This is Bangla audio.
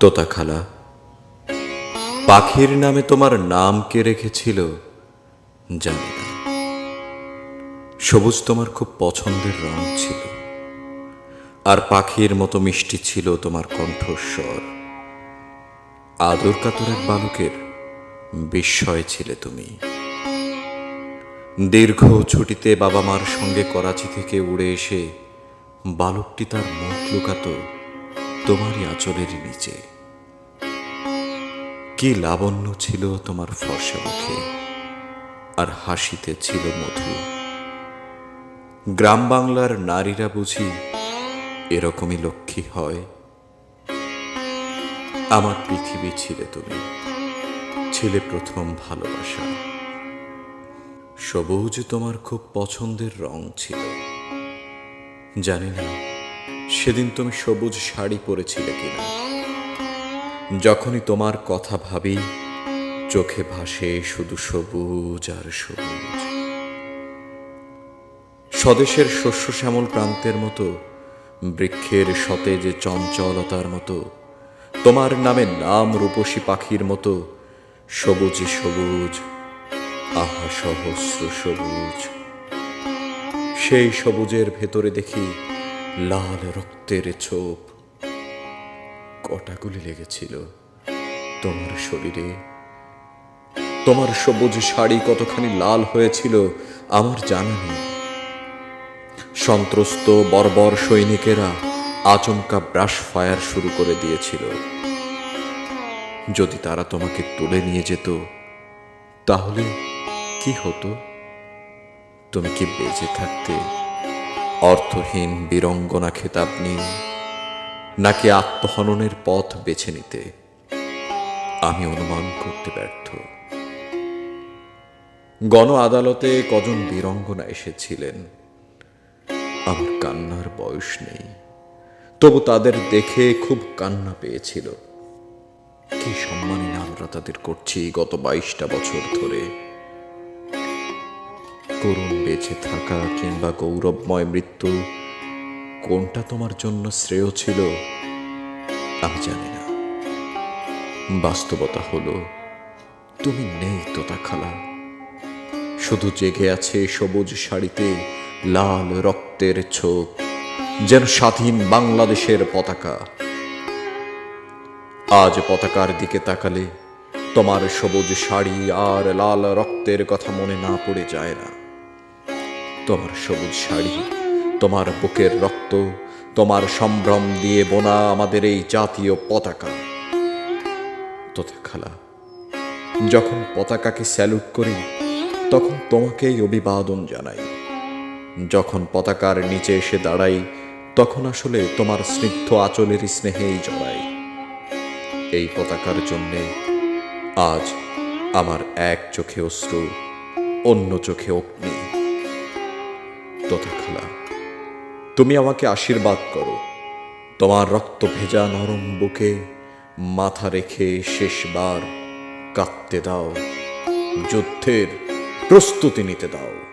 তোতা খালা পাখির নামে তোমার নাম কে রেখেছিল, জানি না। সবুজ তোমার খুব পছন্দের রং ছিল। আর পাখির মতো মিষ্টি ছিল তোমার কণ্ঠস্বর। আদর কাতর এক বালকের বিস্ময় ছিলে তুমি। দীর্ঘ ছুটিতে বাবা মার সঙ্গে করাচি থেকে উড়ে এসে বালকটি তার মুখ লুকাতো তোমারই আঁচলের নিচে। কি লাবণ্য ছিল তোমার ফর্সা মুখে? আর হাসিতে ছিল মধু গ্রাম বাংলার নারীরা বুঝি এরকমই লক্ষ্মী হয়। আমার পৃথিবী ছিলে তুমি, ছিলে প্রথম ভালোবাসা। সবুজ তোমার খুব পছন্দের রং ছিল। জানি না, সেদিন তুমি সবুজ শাড়ি পরেছিলে কিনা। যখনই তোমার কথা ভাবি, চোখে ভাসে শুধু সবুজ আর সবুজ। স্বদেশের শস্য শ্যামল প্রান্তের মতো, বৃক্ষের সতেজ চঞ্চলতার মতো, তোমার নামে নাম রূপসী পাখির মতো, সবুজে সবুজ, আহা সহস্র সবুজ। সেই সবুজের ভেতরে দেখি লাল রক্তের ছোপ কটাগুলি লেগেছিল। তোমার শরীরে, তোমার সবুজ শাড়ি কতখানি লাল হয়েছিল আমার জানা নেই। সন্ত্রস্ত বর্বর সৈনিকেরা আচমকা ব্রাশ ফায়ার শুরু করে দিয়েছিল। যদি তারা তোমাকে তুলে নিয়ে যেত, তাহলে কি হতো? তুমি কি বেঁচে থাকতে অর্থহীন বীরঙ্গনা খেতাব নিয়ে নাকি আত্মহননের পথ বেছে নিতে আমি অনুমান করতে ব্যর্থ? গণ আদালতে কজন বীরঙ্গনা এসেছিলেন? আমার কান্নার বয়স নেই। তবু তাদের দেখে খুব কান্না পেয়েছিল। কি সম্মানী আমরা তাদের করছি গত বাইশটা বছর ধরে? করুণ বেঁচে থাকা কিংবা গৌরবময় মৃত্যু কোনটা তোমার জন্য শ্রেয় ছিল, আমি জানি না। বাস্তবতা হলো, তুমি নেই তোতা খালা। শুধু জেগে আছে সবুজ শাড়িতে লাল রক্তের ছোপ, যেন স্বাধীন বাংলাদেশের পতাকা। আজ পতাকার দিকে তাকালে তোমার সবুজ শাড়ি আর লাল রক্তের কথা মনে না পড়ে যায় না। তোমার সবুজ শাড়ি তোমার বুকের রক্ত, তোমার সম্ভ্রম দিয়ে বোনা আমাদের এই জাতীয় পতাকা। তোতা খালা, যখন পতাকাকে স্যালুট করি, তখন তোমাকেই অভিবাদন জানাই। যখন পতাকার নিচে এসে দাঁড়াই, তখন আসলে তোমার স্নিগ্ধ আঁচলের স্নেহেই জড়াই। এই পতাকার জন্যে আজ আমার এক চোখে অশ্রু, অন্য চোখে অগ্নি। তোতা খালা তুমি আমাকে আশীর্বাদ করো। তোমার রক্ত ভেজা নরম বুকে মাথা রেখে শেষবার কাঁদতে দাও। যুদ্ধের প্রস্তুতি নিতে দাও।